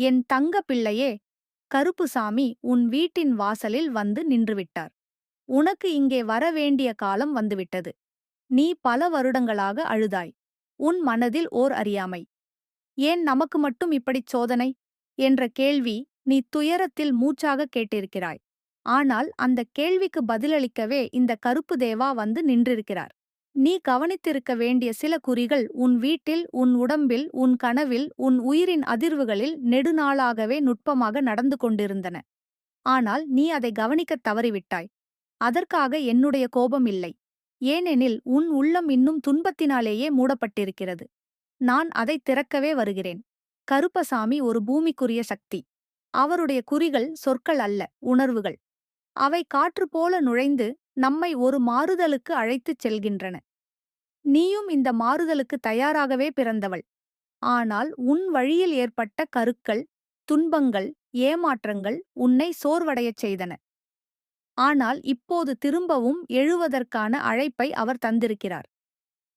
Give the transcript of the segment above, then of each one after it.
என் தங்க பிள்ளையே கருப்புசாமி உன் வீட்டின் வாசலில் வந்து நின்றுவிட்டார். உனக்கு இங்கே வர வேண்டிய காலம் வந்துவிட்டது. நீ பல வருடங்களாக அழுதாய். உன் மனதில் ஓர் அறியாமை. ஏன் நமக்கு மட்டும் இப்படிச் சோதனை? என்ற கேள்வி நீ துயரத்தில் மூச்சாக கேட்டிருக்கிறாய். ஆனால் அந்த கேள்விக்கு பதிலளிக்கவே இந்த கருப்பு தேவா வந்து நின்றிருக்கிறார். நீ கவனித்திருக்க வேண்டிய சில குறிகள் உன் வீட்டில் உன் உடம்பில் உன் கனவில் உன் உயிரின் அதிர்வுகளில் நெடுநாளாகவே நுட்பமாக நடந்து கொண்டிருந்தன. ஆனால் நீ அதை கவனிக்கத் தவறிவிட்டாய். அதற்காக என்னுடைய கோபம் இல்லை. ஏனெனில் உன் உள்ளம் இன்னும் துன்பத்தினாலேயே மூடப்பட்டிருக்கிறது. நான் அதை திறக்கவே வருகிறேன். கருப்பசாமி ஒரு பூமிக்குரிய சக்தி. அவருடைய குறிகள் சொற்கள் அல்ல உணர்வுகள். அவை காற்று போல நுழைந்து நம்மை ஒரு மாறுதலுக்கு அழைத்துச் செல்கின்றன. நீயும் இந்த மாறுதலுக்கு தயாராகவே பிறந்தவள். ஆனால் உன் வழியில் ஏற்பட்ட கருக்கள் துன்பங்கள் ஏமாற்றங்கள் உன்னை சோர்வடையச் செய்தன. ஆனால் இப்போது திரும்பவும் எழுவதற்கான அழைப்பை அவர் தந்திருக்கிறார்.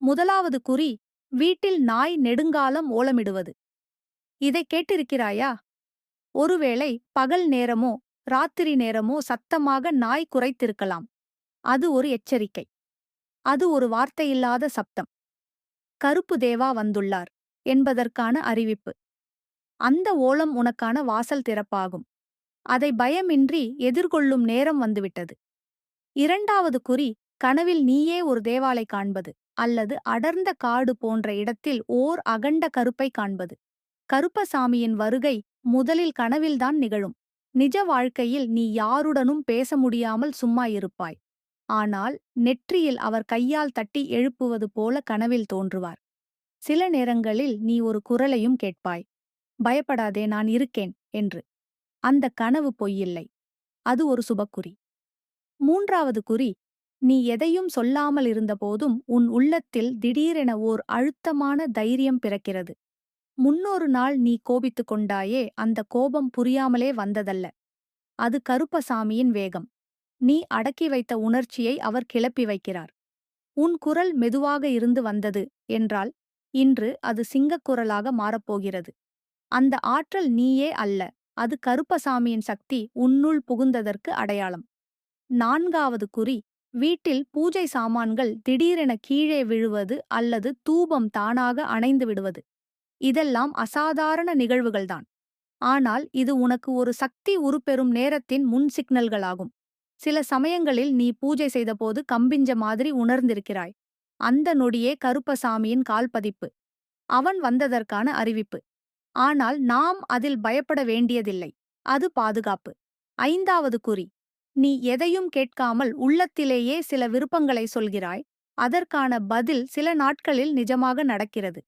முதலாவது குறி வீட்டில் நாய் நெடுங்காலம் ஓலமிடுவது. இதை கேட்டிருக்கிறாயா? ஒருவேளை பகல் நேரமோ ராத்திரி நேரமோ சத்தமாக நாய் குறைத்திருக்கலாம். அது ஒரு எச்சரிக்கை. அது ஒரு வார்த்தையில்லாத சப்தம். கருப்பு தேவா வந்துள்ளார் என்பதற்கான அறிவிப்பு. அந்த ஓலம் உனக்கான வாசல் திறப்பாகும். அதை பயமின்றி எதிர்கொள்ளும் நேரம் வந்துவிட்டது. இரண்டாவது குறி கனவில் நீயே ஒரு தேவாலை காண்பது அல்லது அடர்ந்த காடு போன்ற இடத்தில் ஓர் அகண்ட கருப்பை காண்பது. கருப்பசாமியின் வருகை முதலில் கனவில்தான் நிகழும். நிஜ வாழ்க்கையில் நீ யாருடனும் பேச முடியாமல் சும்மா இருப்பாய். ஆனால் நெற்றியில் அவர் கையால் தட்டி எழுப்புவது போல கனவில் தோன்றுவார். சில நேரங்களில் நீ ஒரு குரலையும் கேட்பாய். பயப்படாதே நான் இருக்கேன் என்று. அந்த கனவு பொய்யில்லை. அது ஒரு சுபக்குறி. மூன்றாவது குறி நீ எதையும் சொல்லாமல் இருந்தபோதும் உன் உள்ளத்தில் திடீரென ஓர் அழுத்தமான தைரியம் பிறக்கிறது. முன்னொரு நாள் நீ கோபித்துக் கொண்டாயே அந்த கோபம் புரியாமலே வந்ததல்ல. அது கருப்பசாமியின் வேகம். நீ அடக்கி வைத்த உணர்ச்சியை அவர் கிளப்பி வைக்கிறார். உன் குரல் மெதுவாக இருந்து வந்தது என்றால் இன்று அது சிங்கக் குரலாக மாறப்போகிறது. அந்த ஆற்றல் நீயே அல்ல. அது கருப்பசாமியின் சக்தி உன்னுள் புகுந்ததற்கு அடையாளம். நான்காவது குறி வீட்டில் பூஜை சாமான்கள் திடீரென கீழே விழுவது அல்லது தூபம் தானாக அணைந்து விடுவது. இதெல்லாம் அசாதாரண நிகழ்வுகள்தான். ஆனால் இது உனக்கு ஒரு சக்தி உருப்பெறும் நேரத்தின் முன் சிக்னல்களாகும். சில சமயங்களில் நீ பூஜை செய்தபோது கம்பிஞ்ச மாதிரி உணர்ந்திருக்கிறாய். அந்த நொடியே கருப்பசாமியின் கால்பதிப்பு. அவன் வந்ததற்கான அறிவிப்பு. ஆனால் நாம் அதில் பயப்பட வேண்டியதில்லை. அது பாதுகாப்பு. ஐந்தாவது குறி. நீ எதையும் கேட்காமல் உள்ளத்திலேயே சில விருப்பங்களை சொல்கிறாய். அதற்கான பதில் சில நாட்களில் நிஜமாக நடக்கிறது.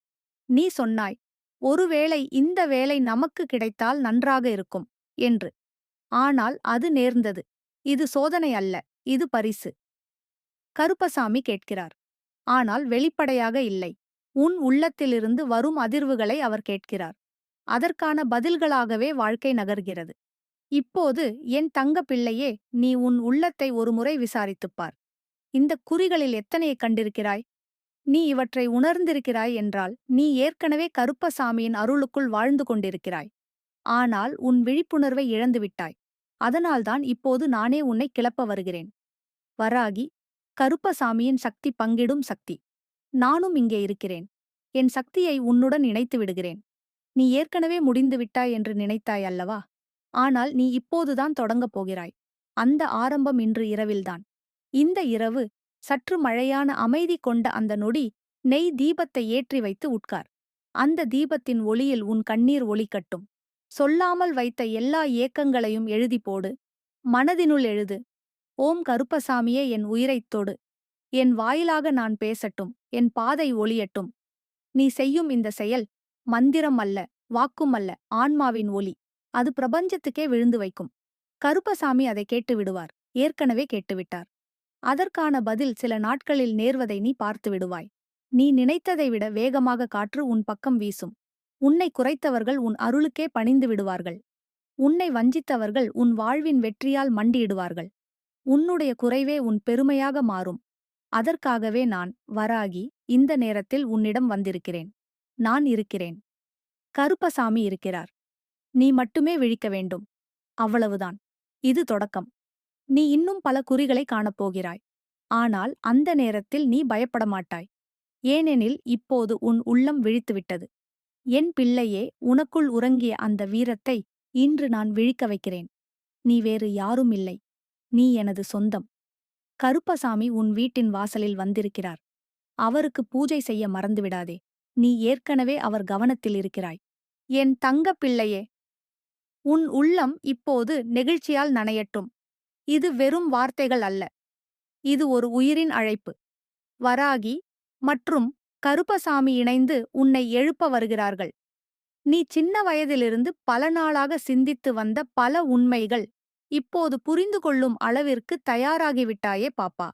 நீ சொன்னாய் ஒருவேளை இந்த வேலை நமக்கு கிடைத்தால் நன்றாக இருக்கும் என்று. ஆனால் அது நேர்ந்தது. இது சோதனை அல்ல இது பரிசு கருப்பசாமி கேட்கிறார். ஆனால் வெளிப்படையாக இல்லை. உன் உள்ளத்திலிருந்து வரும் அதிர்வுகளை அவர் கேட்கிறார். அதற்கான பதில்களாகவே வாழ்க்கை நகர்கிறது. இப்போது என் தங்க பிள்ளையே நீ உன் உள்ளத்தை ஒருமுறை விசாரித்துப்பார் இந்த குறிகளில் எத்தனையை கண்டிருக்கிறாய்? நீ இவற்றை உணர்ந்திருக்கிறாய் என்றால் நீ ஏற்கனவே கருப்பசாமியின் அருளுக்குள் வாழ்ந்து கொண்டிருக்கிறாய். ஆனால் உன் விழிப்புணர்வை இழந்துவிட்டாய். அதனால்தான் இப்போது நானே உன்னை கிளப்ப வருகிறேன். வராகி கருப்பசாமியின் சக்தி பங்கிடும் சக்தி. நானும் இங்கே இருக்கிறேன். என் சக்தியை உன்னுடன் இணைத்து விடுகிறேன். நீ ஏற்கனவே முடிந்துவிட்டாய் என்று நினைத்தாய் அல்லவா? ஆனால் நீ இப்போதுதான் தொடங்கப் போகிறாய். அந்த ஆரம்பம் இன்று இரவில்தான். இந்த இரவு சற்று மழையான அமைதி கொண்ட அந்த நொடி நெய் தீபத்தை ஏற்றி வைத்து உட்கார். அந்த தீபத்தின் ஒளியில் உன் கண்ணீர் ஒளிக்கட்டும். சொல்லாமல் வைத்த எல்லா ஏக்கங்களையும் எழுதி போடு. மனதினுள் எழுது. ஓம் கருப்பசாமியே என் உயிரைத் தொடு. என் வாயிலாக நான் பேசட்டும். என் பாதை ஒளியட்டும். நீ செய்யும் இந்த செயல் மந்திரம் அல்ல வாக்கும் அல்ல ஆன்மாவின் ஒலி. அது பிரபஞ்சத்துக்கே விழுந்து வைக்கும். கருப்பசாமி அதை கேட்டு விடுவார். ஏற்கனவே கேட்டுவிட்டார் அதற்கான பதில் சில நாட்களில் நேர்வதை நீ பார்த்து விடுவாய். நீ நினைத்ததை விட வேகமாக காற்று உன் பக்கம் வீசும். உன்னை குறைத்தவர்கள் உன் அருளுக்கே பணிந்து விடுவார்கள். உன்னை வஞ்சித்தவர்கள் உன் வாழ்வின் வெற்றியால் மண்டியிடுவார்கள். உன்னுடைய குறைவே உன் பெருமையாக மாறும். அதற்காகவே நான் வராகி இந்த நேரத்தில் உன்னிடம் வந்திருக்கிறேன். நான் இருக்கிறேன். கருப்பசாமி இருக்கிறார். நீ மட்டுமே விழிக்க வேண்டும். அவ்வளவுதான். இது தொடக்கம். நீ இன்னும் பல குறிகளை காணப்போகிறாய். ஆனால் அந்த நேரத்தில் நீ பயப்பட மாட்டாய் ஏனெனில் இப்போது உன் உள்ளம் விழித்துவிட்டது. என் பிள்ளையே உனக்குள் உறங்கிய அந்த வீரத்தை இன்று நான் விழிக்க வைக்கிறேன். நீ வேறு யாரும் இல்லை. நீ எனது சொந்தம். கருப்பசாமி உன் வீட்டின் வாசலில் வந்திருக்கிறார். அவருக்கு பூஜை செய்ய மறந்துவிடாதே. நீ ஏற்கனவே அவர் கவனத்தில் இருக்கிறாய். என் தங்க பிள்ளையே உன் உள்ளம் இப்போது நெகிழ்ச்சியால் நனையட்டும். இது வெறும் வார்த்தைகள் அல்ல. இது ஒரு உயிரின் அழைப்பு. வராகி மற்றும் கருப்பசாமி இணைந்து உன்னை எழுப்ப வருகிறார்கள். நீ சின்ன வயதிலிருந்து பல நாளாக சிந்தித்து வந்த பல உண்மைகள் இப்போது புரிந்து கொள்ளும் அளவிற்கு தயாராகிவிட்டாயே பாப்பா.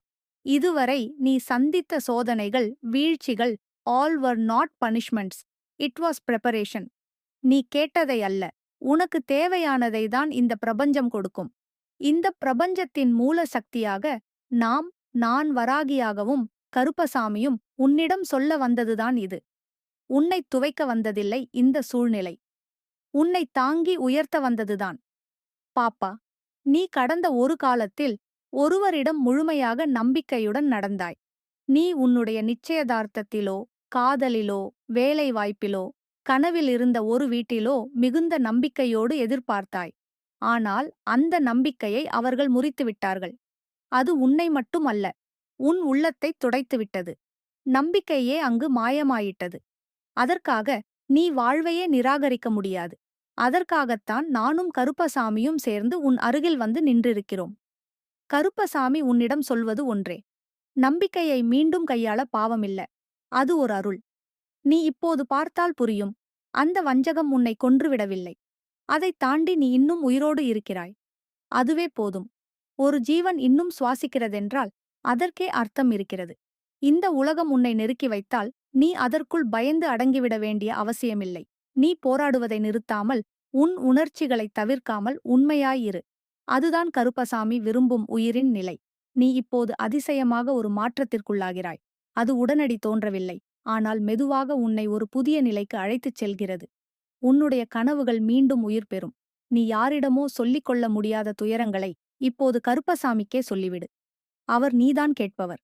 இதுவரை நீ சந்தித்த சோதனைகள் வீழ்ச்சிகள் all were not punishments it was preparation நீ கேட்டதை அல்ல. உனக்கு தேவையானதை தான் இந்த பிரபஞ்சம் கொடுக்கும். இந்த பிரபஞ்சத்தின் மூல சக்தியாக நாம் நான் வராகியாகவும் கருப்பசாமியும் உன்னிடம் சொல்ல வந்ததுதான் இது. உன்னை துவைக்க வந்ததில்லை இந்த சூழ்நிலை. உன்னை தாங்கி உயர்த்த வந்ததுதான். பாப்பா நீ கடந்த ஒரு காலத்தில் ஒருவரிடம் முழுமையாக நம்பிக்கையுடன் நடந்தாய். நீ உன்னுடைய நிச்சயதார்த்தத்திலோ காதலிலோ வேலை வாய்ப்பிலோ கனவில் இருந்த ஒரு வீட்டிலோ மிகுந்த நம்பிக்கையோடு எதிர்பார்த்தாய். ஆனால் அந்த நம்பிக்கையை அவர்கள் முறித்துவிட்டார்கள் அது உன்னை மட்டும் அல்ல உன் உள்ளத்தைத் துடைத்துவிட்டது நம்பிக்கையே அங்கு மாயமாயிட்டது. அதற்காக நீ வாழ்வையே நிராகரிக்க முடியாது. அதற்காகத்தான் நானும் கருப்பசாமியும் சேர்ந்து உன் அருகில் வந்து நின்றிருக்கிறோம். கருப்பசாமி உன்னிடம் சொல்வது ஒன்றே. நம்பிக்கையை மீண்டும் கையாள பாவமில்ல. அது ஒரு அருள். நீ இப்போது பார்த்தால் புரியும். அந்த வஞ்சகம் உன்னை கொன்றுவிடவில்லை அதைத் தாண்டி நீ இன்னும் உயிரோடு இருக்கிறாய். அதுவே போதும். ஒரு ஜீவன் இன்னும் சுவாசிக்கிறதென்றால் அதற்கே அர்த்தம் இருக்கிறது. இந்த உலகம் உன்னை நெருக்கி வைத்தால் நீ அதற்குள் பயந்து அடங்கிவிட வேண்டிய அவசியமில்லை. நீ போராடுவதை நிறுத்தாமல் உன் உணர்ச்சிகளை தவிர்க்காமல் உண்மையாயிரு அதுதான் கருப்பசாமி விரும்பும் உயிரின் நிலை. நீ இப்போது அதிசயமாக ஒரு மாற்றத்திற்குள்ளாகிறாய். அது உடனடி தோன்றவில்லை. ஆனால் மெதுவாக உன்னை ஒரு புதிய நிலைக்கு அழைத்துச் செல்கிறது. உன்னுடைய கனவுகள் மீண்டும் உயிர் பெறும். நீ யாரிடமோ சொல்லிக் கொள்ள முடியாத துயரங்களை இப்போது கருப்பசாமிக்கே சொல்லிவிடு. அவர் நீதான் கேட்பவர்.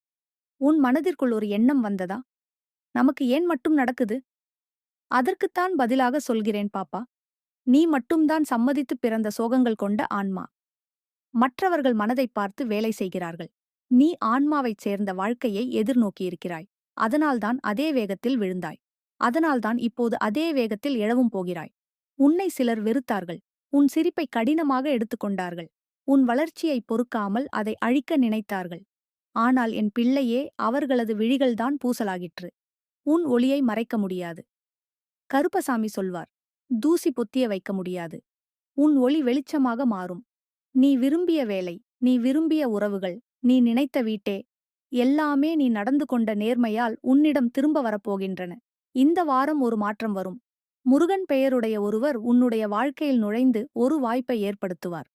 உன் மனதிற்குள் ஒரு எண்ணம் வந்ததா? நமக்கு ஏன் மட்டும் நடக்குது? அதற்குத்தான் பதிலாக சொல்கிறேன் பாப்பா. நீ மட்டும்தான் சம்மதித்து பிறந்த சோகங்கள் கொண்ட ஆன்மா. மற்றவர்கள் மனதைப் பார்த்து வேலை செய்கிறார்கள். நீ ஆன்மாவைச் சேர்ந்த வாழ்க்கையை எதிர்நோக்கியிருக்கிறாய். அதனால்தான் அதே வேகத்தில் விழுந்தாய். அதனால்தான் இப்போது அதே வேகத்தில் எழவும் போகிறாய். உன்னை சிலர் வெறுத்தார்கள். உன் சிரிப்பை கடினமாக எடுத்துக்கொண்டார்கள் உன் வளர்ச்சியை பொறுக்காமல் அதை அழிக்க நினைத்தார்கள். ஆனால் என் பிள்ளையே அவர்களது விழிகள்தான் பூசலாகிற்று. உன் ஒளியை மறைக்க முடியாது. கருப்பசாமி சொல்வார் தூசி பொத்திய வைக்க முடியாது. உன் ஒளி வெளிச்சமாக மாறும். நீ விரும்பிய வேலை நீ விரும்பிய உறவுகள் நீ நினைத்த வீட்டே எல்லாமே நீ நடந்து கொண்ட நேர்மையால் உன்னிடம் திரும்ப வரப்போகின்றன இந்த வாரம் ஒரு மாற்றம் வரும். முருகன் பெயருடைய ஒருவர் உன்னுடைய வாழ்க்கையில் நுழைந்து ஒரு வாய்ப்பை ஏற்படுத்துவார்.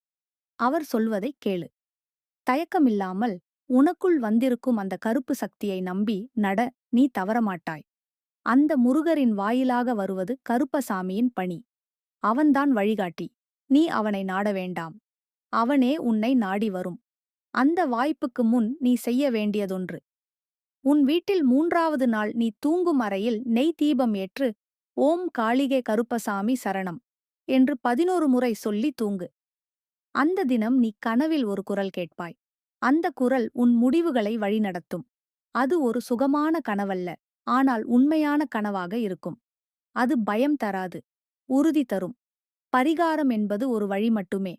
அவர் சொல்வதை கேளு. தயக்கமில்லாமல் உனக்குள் வந்திருக்கும் அந்த கருப்பு சக்தியை நம்பி நட நீ தவறமாட்டாய். அந்த முருகரின் வாயிலாக வருவது கருப்பசாமியின் பணி. அவன்தான் வழிகாட்டி. நீ அவனை நாட வேண்டாம். அவனே உன்னை நாடி வரும். அந்த வாய்ப்புக்கு முன் நீ செய்ய வேண்டியதொன்று. உன் வீட்டில் மூன்றாவது நாள் நீ தூங்கும் அறையில் நெய் தீபம் ஏற்று ஓம் காளிகை கருப்பசாமி சரணம் என்று பதினோரு முறை சொல்லி தூங்கு. அந்த தினம் நீ கனவில் ஒரு குரல் கேட்பாய். அந்த குரல் உன் முடிவுகளை வழிநடத்தும். அது ஒரு சுகமான கனவல்ல ஆனால் உண்மையான கனவாக இருக்கும். அது பயம் தராது உறுதி தரும். பரிகாரம் என்பது ஒரு வழி மட்டுமே.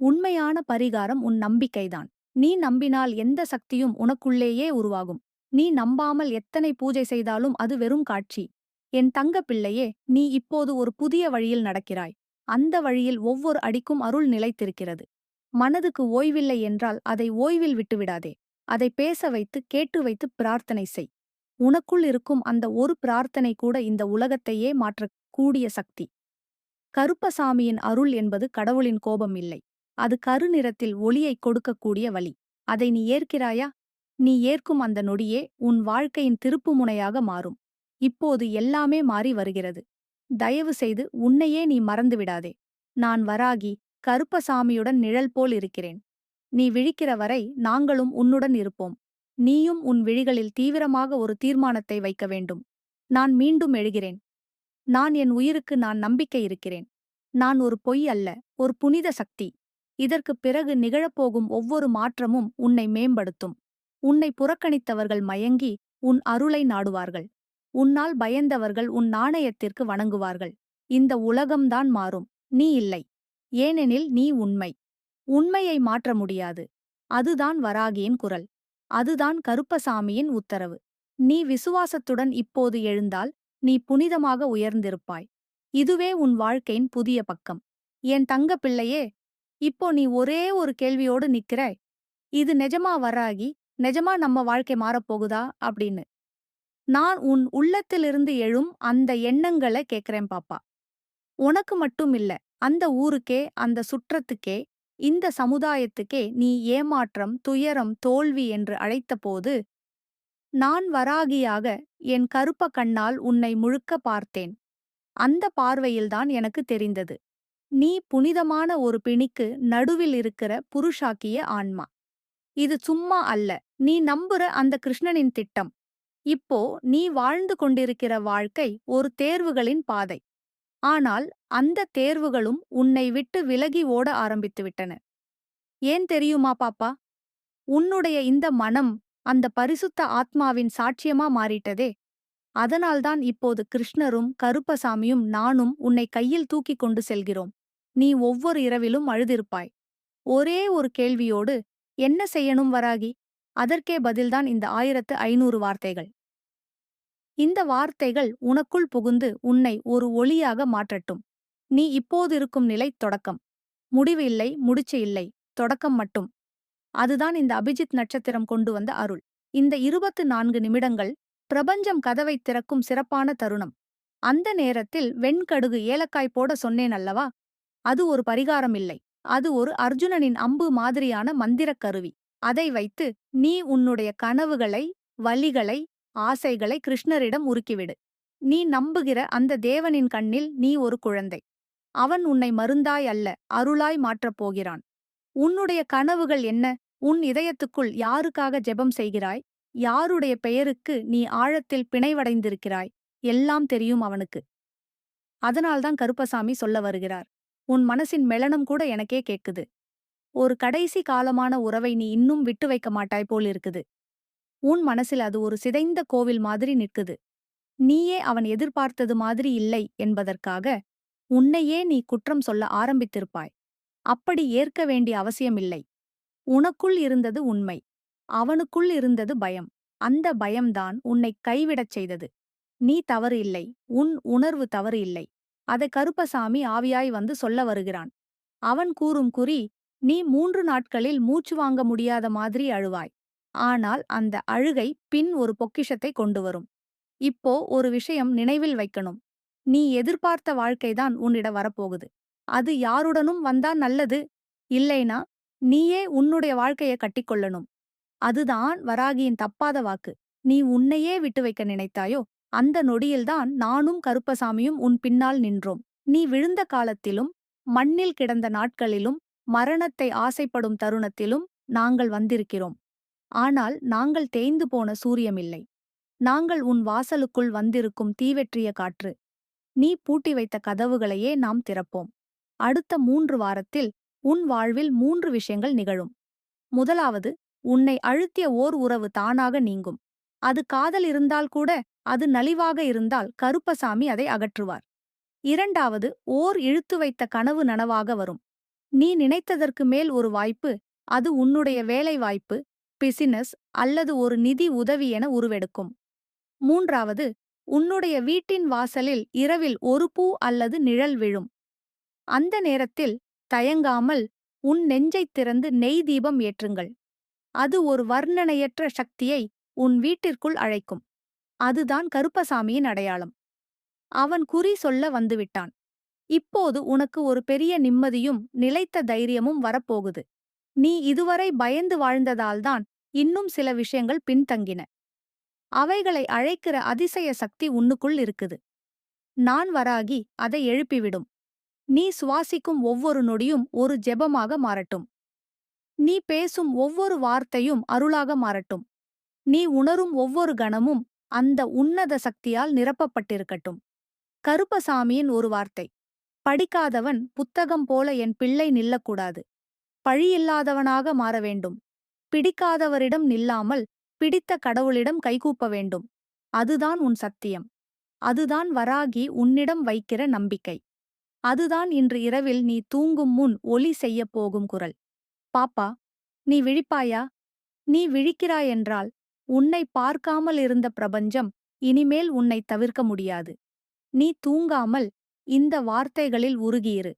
உண்மையான பரிகாரம் உன் நம்பிக்கைதான். நீ நம்பினால் எந்த சக்தியும் உனக்குள்ளேயே உருவாகும். நீ நம்பாமல் எத்தனை பூஜை செய்தாலும் அது வெறும் காட்சி. என் தங்க பிள்ளையே நீ இப்போது ஒரு புதிய வழியில் நடக்கிறாய். அந்த வழியில் ஒவ்வொரு அடிக்கும் அருள் நிலைத்திருக்கிறது. மனதுக்கு ஓய்வில்லை என்றால் அதை ஓய்வில் விட்டுவிடாதே. அதை பேச வைத்து கேட்டு வைத்து பிரார்த்தனை செய். உனக்குள் இருக்கும் அந்த ஒரு பிரார்த்தனை கூட இந்த உலகத்தையே மாற்றக் கூடிய சக்தி. கருப்பசாமியின் அருள் என்பது கடவுளின் கோபம் இல்லை. அது கருநிறத்தில் ஒளியைக் கொடுக்கக்கூடிய வழி. அதை நீ ஏற்கிறாயா? நீ ஏற்கும் அந்த நொடியே உன் வாழ்க்கையின் திருப்புமுனையாக மாறும். இப்போது எல்லாமே மாறி வருகிறது. தயவு செய்து உன்னையே நீ மறந்துவிடாதே நான் வராகி கருப்பசாமியுடன் நிழல் போல் இருக்கிறேன். நீ விழிக்கிற வரை நாங்களும் உன்னுடன் இருப்போம். நீயும் உன் விழிகளில் தீவிரமாக ஒரு தீர்மானத்தை வைக்க வேண்டும். நான் மீண்டும் எழுகிறேன். நான் என் உயிருக்கு நான் நம்பிக்கை இருக்கிறேன். நான் ஒரு பொய் அல்ல ஒரு புனித சக்தி. இதற்குப் பிறகு நிகழப்போகும் ஒவ்வொரு மாற்றமும் உன்னை மேம்படுத்தும். உன்னை புறக்கணித்தவர்கள் மயங்கி உன் அருளை நாடுவார்கள். உன்னால் பயந்தவர்கள் உன் நாணயத்திற்கு வணங்குவார்கள். இந்த உலகம்தான் மாறும். நீ இல்லை. ஏனெனில் நீ உண்மை. உண்மையை மாற்ற முடியாது. அதுதான் வராகியின் குரல். அதுதான் கருப்பசாமியின் உத்தரவு. நீ விசுவாசத்துடன் இப்போது எழுந்தால் நீ புனிதமாக உயர்ந்திருப்பாய். இதுவே உன் வாழ்க்கையின் புதிய பக்கம். என் தங்க பிள்ளையே இப்போ நீ ஒரே ஒரு கேள்வியோடு நிற்கிறாய். இது நிஜமா வராகி நிஜமா நம்ம வாழ்க்கை மாறப்போகுதா அப்படின்னு. நான் உன் உள்ளத்திலிருந்து எழும் அந்த எண்ணங்களை கேக்குறேன் பாப்பா. உனக்கு மட்டும் இல்ல அந்த ஊருக்கே அந்த சுற்றத்துக்கே இந்த சமுதாயத்துக்கே நீ ஏமாற்றம் துயரம் தோல்வி என்று அழைத்தபோது நான் வராகியாக என் கருப்ப கண்ணால் உன்னை முழுக்க பார்த்தேன். அந்த பார்வையில்தான் எனக்கு தெரிந்தது. நீ புனிதமான ஒரு பிணிக்கு நடுவில் இருக்கிற புருஷாக்கிய ஆன்மா. இது சும்மா அல்ல. நீ நம்புற அந்த கிருஷ்ணனின் திட்டம். இப்போ நீ வாழ்ந்து கொண்டிருக்கிற வாழ்க்கை ஒரு தேர்வுகளின் பாதை. ஆனால் அந்த தேர்வுகளும் உன்னை விட்டு விலகி ஓட ஆரம்பித்துவிட்டன ஏன் தெரியுமா பாப்பா? உன்னுடைய இந்த மனம் அந்த பரிசுத்த ஆத்மாவின் சாட்சியமா மாறிட்டதே. அதனால்தான் இப்போது கிருஷ்ணரும் கருப்பசாமியும் நானும் உன்னை கையில் தூக்கிக் கொண்டு செல்கிறோம். நீ ஒவ்வொரு இரவிலும் அழுதிருப்பாய். ஒரே ஒரு கேள்வியோடு என்ன செய்யணும் வராகி? அதற்கே பதில்தான் இந்த ஆயிரத்து ஐநூறு வார்த்தைகள். இந்த வார்த்தைகள் உனக்குள் புகுந்து உன்னை ஒரு ஒளியாக மாற்றட்டும். நீ இப்போதிருக்கும் நிலை தொடக்கம். முடிவு இல்லை முடிச்சு இல்லை தொடக்கம் மட்டும். அதுதான் இந்த அபிஜித் நட்சத்திரம் கொண்டு வந்த அருள். இந்த இருபத்து நான்கு நிமிடங்கள் பிரபஞ்சம் கதவை திறக்கும் சிறப்பான தருணம். அந்த நேரத்தில் வெண்கடுகு ஏலக்காய் போட சொன்னேன் அல்லவா? அது ஒரு பரிகாரம் இல்லை. அது ஒரு அர்ஜுனனின் அம்பு மாதிரியான மந்திரக் கருவி. அதை வைத்து நீ உன்னுடைய கனவுகளை வலிகளை ஆசைகளை கிருஷ்ணரிடம் உருக்கிவிடு. நீ நம்புகிற அந்த தேவனின் கண்ணில் நீ ஒரு குழந்தை. அவன் உன்னை மருந்தாய் அல்ல அருளாய் மாற்றப் போகிறான். உன்னுடைய கனவுகள் என்ன? உன் இதயத்துக்குள் யாருக்காக ஜெபம் செய்கிறாய்? யாருடைய பெயருக்கு நீ ஆழத்தில் பிணைவடைந்திருக்கிறாய்? எல்லாம் தெரியும் அவனுக்கு. அதனால்தான் கருப்பசாமி சொல்ல வருகிறார். உன் மனசின் மெளனம் கூட எனக்கே கேக்குது ஒரு கடைசி காலமான உறவை நீ இன்னும் விட்டு வைக்க மாட்டாய் போல் இருக்குது. உன் மனசில் அது ஒரு சிதைந்த கோவில் மாதிரி நிற்குது. நீயே அவன் எதிர்பார்த்தது மாதிரி இல்லை என்பதற்காக உன்னையே நீ குற்றம் சொல்ல ஆரம்பித்திருப்பாய். அப்படி ஏற்க வேண்டிய அவசியமில்லை உனக்குள் இருந்தது உண்மை. அவனுக்குள் இருந்தது பயம். அந்த பயம்தான் உன்னை கைவிடச் செய்தது. நீ தவறு இல்லை. உன் உணர்வு தவறு இல்லை. அதை கருப்பசாமி ஆவியாய் வந்து சொல்ல வருகிறான். அவன் கூறும் குறி நீ மூன்று நாட்களில் மூச்சு வாங்க முடியாத மாதிரி அழுவாய். ஆனால் அந்த அழுகை பின் ஒரு பொக்கிஷத்தை கொண்டு வரும். இப்போ ஒரு விஷயம் நினைவில் வைக்கணும். நீ எதிர்பார்த்த வாழ்க்கைதான் உன்னிட வரப்போகுது. அது யாருடனும் வந்தா நல்லது. இல்லைனா நீயே உன்னுடைய வாழ்க்கையை கட்டிக்கொள்ளணும். அதுதான் வராகியின் தப்பாத வாக்கு. நீ உன்னையே விட்டு வைக்க நினைத்தாயோ அந்த நொடியில்தான் நானும் கருப்பசாமியும் உன் பின்னால் நின்றோம். நீ விழுந்த காலத்திலும் மண்ணில் கிடந்த நாட்களிலும் மரணத்தை ஆசைப்படும் தருணத்திலும் நாங்கள் வந்திருக்கிறோம். ஆனால் நாங்கள் தேய்ந்து போன சூரியமில்லை. நாங்கள் உன் வாசலுக்குள் வந்திருக்கும் தீவெற்றிய காற்று. நீ பூட்டி வைத்த கதவுகளையே நாம் திறப்போம். அடுத்த மூன்று வாரத்தில் உன் வாழ்வில் மூன்று விஷயங்கள் நிகழும். முதலாவது உன்னை அழுத்திய ஓர் உறவு தானாக நீங்கும். அது காதல் இருந்தால் கூட அது நலிவாக இருந்தால் கருப்பசாமி அதை அகற்றுவார். இரண்டாவது ஓர் இழுத்து வைத்த கனவு நனவாக வரும். நீ நினைத்ததற்கு மேல் ஒரு வாய்ப்பு அது உன்னுடைய வேலை வாய்ப்பு பிசினஸ் அல்லது ஒரு நிதி உதவி என உருவெடுக்கும். மூன்றாவது உன்னுடைய வீட்டின் வாசலில் இரவில் ஒரு பூ அல்லது நிழல் விழும். அந்த நேரத்தில் தயங்காமல் உன் நெஞ்சைத் திறந்து நெய் தீபம் ஏற்றுங்கள். அது ஒரு வர்ணனையற்ற சக்தியை உன் வீட்டிற்குள் அழைக்கும். அதுதான் கருப்பசாமியின் அடையாளம். அவன் குறி சொல்ல வந்துவிட்டான். இப்போது உனக்கு ஒரு பெரிய நிம்மதியும் நிலைத்த தைரியமும் வரப்போகுது. நீ இதுவரை பயந்து வாழ்ந்ததால்தான் இன்னும் சில விஷயங்கள் பின்தங்கின. அவைகளை அழைக்கிற அதிசய சக்தி உன்னுக்குள் இருக்குது. நான் வராகி அதை எழுப்பிவிடும். நீ சுவாசிக்கும் ஒவ்வொரு நொடியும் ஒரு ஜெபமாக மாறட்டும். நீ பேசும் ஒவ்வொரு வார்த்தையும் அருளாக மாறட்டும். நீ உணரும் ஒவ்வொரு கணமும் அந்த உன்னத சக்தியால் நிரப்பப்பட்டிருக்கட்டும். கருப்பசாமியின் ஒரு வார்த்தை படிக்காதவன் புத்தகம் போல என் பிள்ளை நில்லக்கூடாது. பழியில்லாதவனாக மாற வேண்டும். பிடிக்காதவரிடம் நில்லாமல் பிடித்த கடவுளிடம் கைகூப்ப வேண்டும். அதுதான் உன் சத்தியம். அதுதான் வராகி உன்னிடம் வைக்கிற நம்பிக்கை. அதுதான் இன்று இரவில் நீ தூங்கும் முன் ஒலி செய்யப் போகும் குரல். பாப்பா நீ விழிப்பாயா? நீ விழிக்கிறாயென்றால் உன்னை பார்க்காமல் இருந்த பிரபஞ்சம் இனிமேல் உன்னை தவிர்க்க முடியாது. நீ தூங்காமல் இந்த வார்த்தைகளில் உருகியிரு.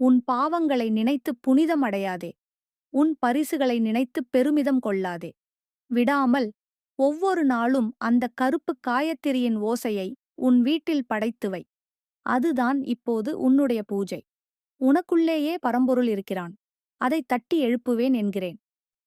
உன் பாவங்களை நினைத்து புனிதமடையாதே. உன் பரிசுகளை நினைத்து பெருமிதம் கொள்ளாதே. விடாமல் ஒவ்வொரு நாளும் அந்த கருப்பு காயத்திரியின் ஓசையை உன் வீட்டில் படைத்துவை அதுதான் இப்போது உன்னுடைய பூஜை. உனக்குள்ளேயே பரம்பொருள் இருக்கிறான். அதை தட்டி எழுப்புவேன் என்கிறேன்.